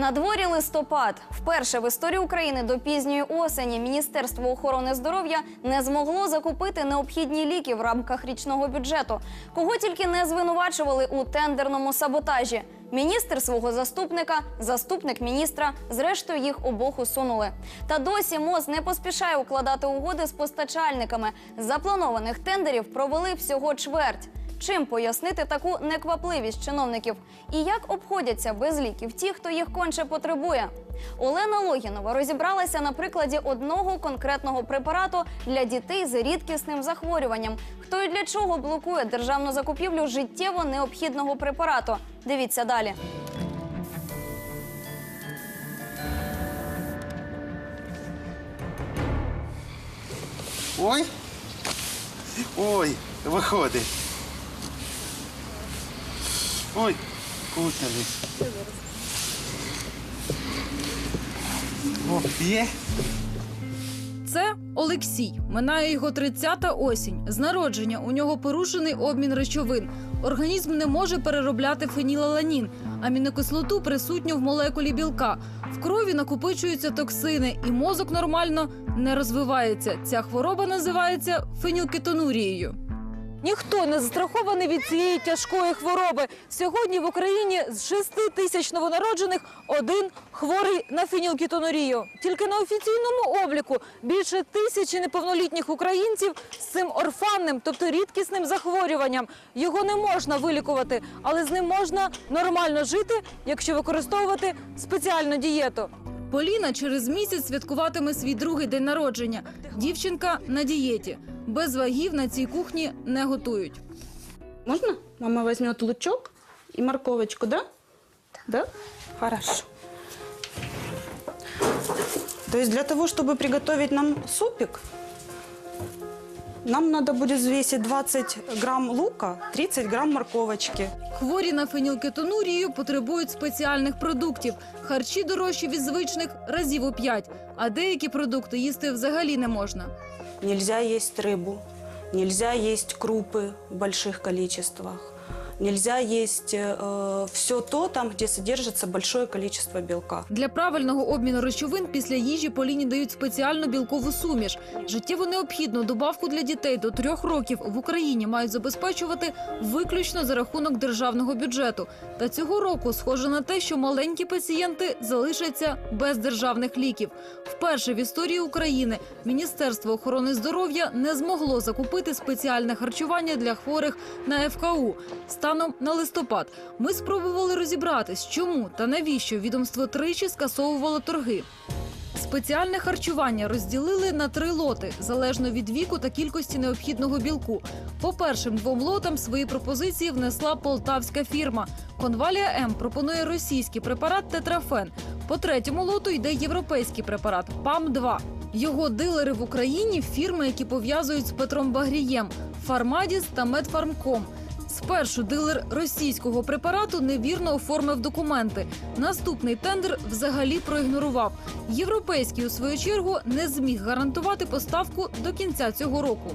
На дворі листопад. Вперше в історії України до пізньої осені Міністерство охорони здоров'я не змогло закупити необхідні ліки в рамках річного бюджету. Кого тільки не звинувачували у тендерному саботажі. Міністр свого заступника, заступник міністра, зрештою їх обох усунули. Та досі МОЗ не поспішає укладати угоди з постачальниками. Запланованих тендерів провели всього чверть. Чим пояснити таку неквапливість чиновників? І як обходяться без ліків ті, хто їх конче потребує? Олена Логінова розібралася на прикладі одного конкретного препарату для дітей з рідкісним захворюванням. Хто і для чого блокує державну закупівлю життєво необхідного препарату? Дивіться далі. Ой. Ой, виходить. Ой, кутали. О, є? Це Олексій. Минає його 30-та осінь. З народження у нього порушений обмін речовин. Організм не може переробляти фенілаланін, амінокислоту присутню в молекулі білка. В крові накопичуються токсини, і мозок нормально не розвивається. Ця хвороба називається фенілкетонурією. Ніхто не застрахований від цієї тяжкої хвороби. Сьогодні в Україні з 6 тисяч новонароджених один хворий на фенілкетонурію. Тільки на офіційному обліку більше тисячі неповнолітніх українців з цим орфанним, тобто рідкісним захворюванням. Його не можна вилікувати, але з ним можна нормально жити, якщо використовувати спеціальну дієту. Поліна через місяць святкуватиме свій другий день народження. Дівчинка на дієті. Без вагів на цій кухні не готують. Можно? Мама возьмет лучок и морковочку, да? Да? Хорошо. То есть для того, чтобы приготовить нам супик, нам надо будет взвесить 20 грамм лука, 30 грамм морковочки. Хворі на фенілкетонурію потребують спеціальних продуктів. Харчі дорожчі від звичних разів у п'ять, а деякі продукти їсти взагалі не можна. Нельзя есть рыбу, нельзя есть крупы в больших количествах, нельзя есть все то, там, где содержится большое количество белка. Для правильного обміну речовин після їжі Поліні дають спеціальну білкову суміш. Життєво необхідну добавку для дітей до трьох років в Україні мають забезпечувати виключно за рахунок державного бюджету. Та цього року схоже на те, що маленькі пацієнти залишаться без державних ліків. Вперше в історії України Міністерство охорони здоров'я не змогло закупити спеціальне харчування для хворих на ФКУ. Станом на листопад ми спробували розібратись, чому та навіщо відомство тричі скасовувало торги. Спеціальне харчування розділили на три лоти залежно від віку та кількості необхідного білку. По першим двом лотам свої пропозиції внесла полтавська фірма. Конвалія М пропонує російський препарат тетрафен. По третьому лоту йде європейський препарат ПАМ 2 Його дилери в Україні фірми, які пов'язують з Петром Багрієм, Фармадіс та Медфармком. Спершу дилер російського препарату невірно оформив документи. Наступний тендер взагалі проігнорував. Європейський, у свою чергу, не зміг гарантувати поставку до кінця цього року.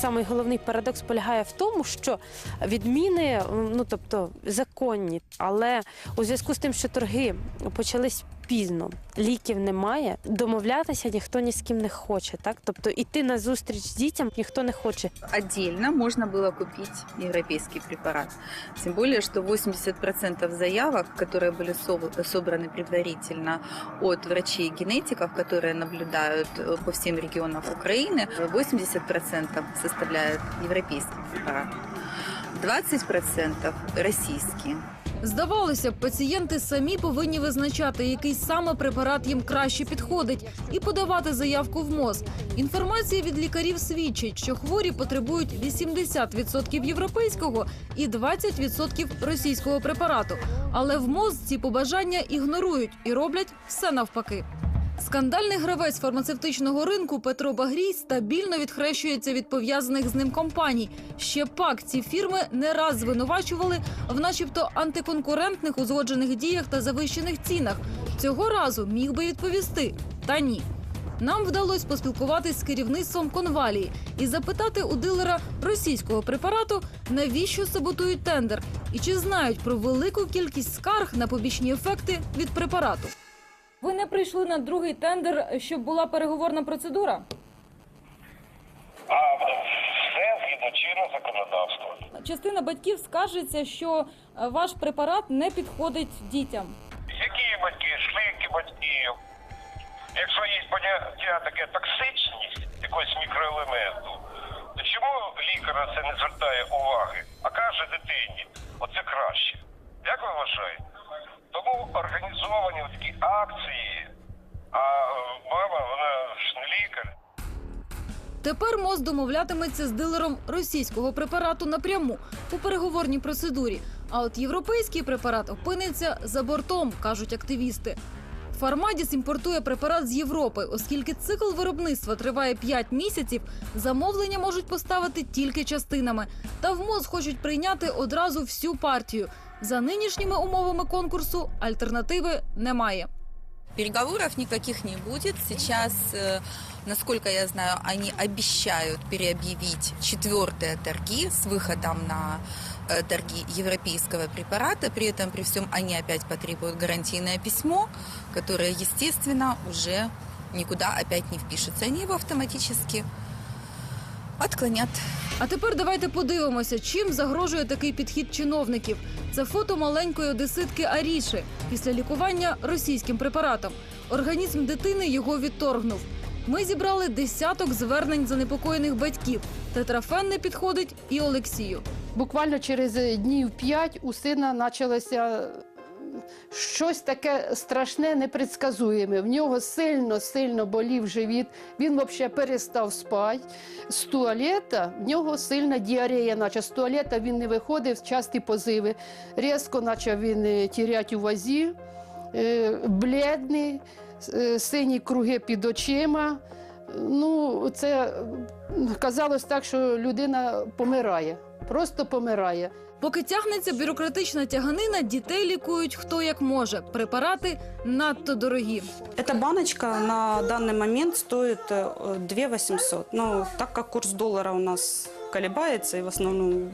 Самий головний парадокс полягає в тому, що відміни, ну тобто законні, але у зв'язку з тим, що торги почались пізно, ліків немає, домовлятися ніхто ні з ким не хоче. Так, тобто іти на зустріч дітям ніхто не хоче. отдельно можно было купить европейский препарат. Тем более, что 80% заявок, которые были со- собраны предварительно от врачей-генетиков, которые наблюдают э, по всем регионам Украины, 80% составляет европейский препарат. 20% российский. Здавалося б, пацієнти самі повинні визначати, який саме препарат їм краще підходить, і подавати заявку в МОЗ. Інформація від лікарів свідчить, що хворі потребують 80% європейського і 20% російського препарату. Але в МОЗ ці побажання ігнорують і роблять все навпаки. Скандальний гравець фармацевтичного ринку Петро Багрій стабільно відхрещується від пов'язаних з ним компаній. Ще пак ці фірми не раз звинувачували в, начебто, антиконкурентних узгоджених діях та завищених цінах. Цього разу міг би відповісти. Та ні. Нам вдалося поспілкуватись з керівництвом конвалії і запитати у дилера російського препарату, навіщо саботують тендер, і чи знають про велику кількість скарг на побічні ефекти від препарату. Ви не прийшли на другий тендер, щоб була переговорна процедура? А все згідно чинного законодавства. Частина батьків скаржиться, що е, ваш препарат не підходить дітям. Які батьки, шлики батьків? Якщо є поняття таке токсичність якогось мікроелементу, то чому лікар на це не звертає уваги, а каже дитині, оце краще? Як ви вважаєте? Тому організовані такі акції, а е, мама, вона ж не лікар. Тепер МОЗ домовлятиметься з дилером російського препарату напряму у переговорній процедурі. А от європейський препарат опиниться за бортом, кажуть активісти. Фармадіс імпортує препарат з Європи, оскільки цикл виробництва триває 5 місяців. Замовлення можуть поставити тільки частинами. Та в МОЗ хочуть прийняти одразу всю партію. За нинішніми умовами конкурсу альтернативи немає. Переговоров никаких не будет. Сейчас, э, насколько я знаю, они обещают переобъявить четвертые торги с выходом на э, торги европейского препарата. При этом, при всем, они опять потребуют гарантийное письмо, которое, естественно, уже никуда опять не впишется. Они его автоматически отклонят. А тепер давайте подивимося, чим загрожує такий підхід чиновників. Це фото маленької одеситки Аріші після лікування російським препаратом. Організм дитини його відторгнув. Ми зібрали десяток звернень занепокоєних батьків. Тетрафен не підходить і Олексію. Буквально через днів п'ять у сина почалося щось таке страшне, непредсказуєме. В нього сильно, сильно болів живіт. Він взагалі перестав спати. З туалета в нього сильна діарея, наче з туалета він не виходив, часті позиви. Різко почав він е, тіряти у вазі, е, бледний, е, сині круги під очима. Ну, це казалось так, що людина помирає, просто помирає. Поки тягнеться бюрократична тяганина, дітей лікують хто як може. Препарати надто дорогі. Эта баночка на данный момент стоит э, 2 800. Но так как курс доллара у нас колебается, и в основном,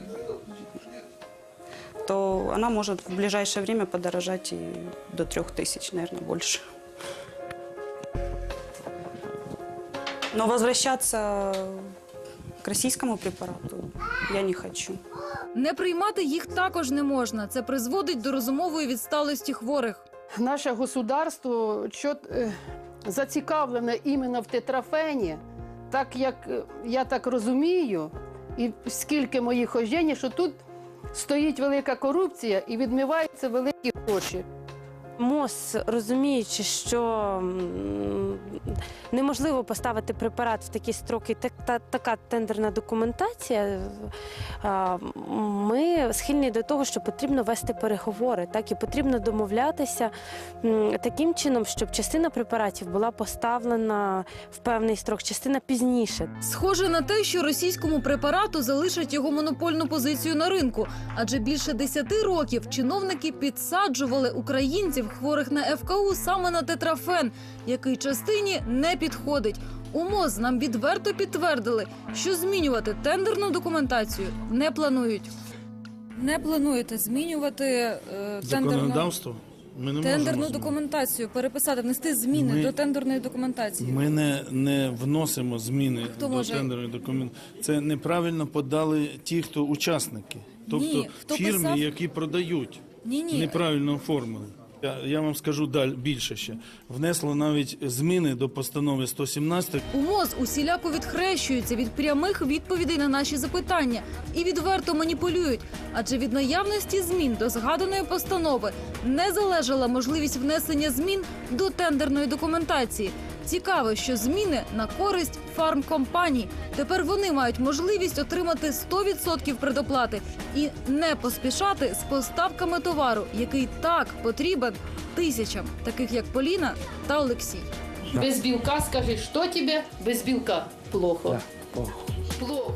то она может в ближайшее время подорожать и до 3000, наверное, больше. Но возвращаться к российскому препарату я не хочу. Не приймати їх також не можна. Це призводить до розумової відсталості хворих. Наше государство чот, е, зацікавлене іменно в тетрафені, так як е, я так розумію, і скільки моїх ожень, що тут стоїть велика корупція і відмиваються великі гроші. МОЗ, розуміючи, що неможливо поставити препарат в такі строки, так, та, така тендерна документація, ми схильні до того, що потрібно вести переговори, так і потрібно домовлятися таким чином, щоб частина препаратів була поставлена в певний строк, частина пізніше. Схоже на те, що російському препарату залишать його монопольну позицію на ринку, адже більше 10 років чиновники підсаджували українців хворих на ФКУ саме на тетрафен, який частині не підходить. У МОЗ нам відверто підтвердили, що змінювати тендерну документацію не планують. Не плануєте змінювати е, Законодавство ми не тендерну можемо змінити. документацію, переписати, внести зміни Ми- до тендерної документації. Ми не, не вносимо зміни Хто до може? тендерної документації. Це неправильно подали ті, хто учасники, тобто Ні, хто фірми, писав? які продають, Ні, ні. неправильно оформили. Я, вам скажу далі більше ще. Внесло навіть зміни до постанови 117 У МОЗ усіляко відхрещуються від прямих відповідей на наші запитання і відверто маніпулюють. Адже від наявності змін до згаданої постанови не залежала можливість внесення змін до тендерної документації. Цікаво, що зміни на користь фармкомпаній. Тепер вони мають можливість отримати 100% предоплати і не поспішати з поставками товару, який так потрібен тисячам, таких як Поліна та Олексій. Без білка скажи, що тебе без білка? Плохо. Плохо.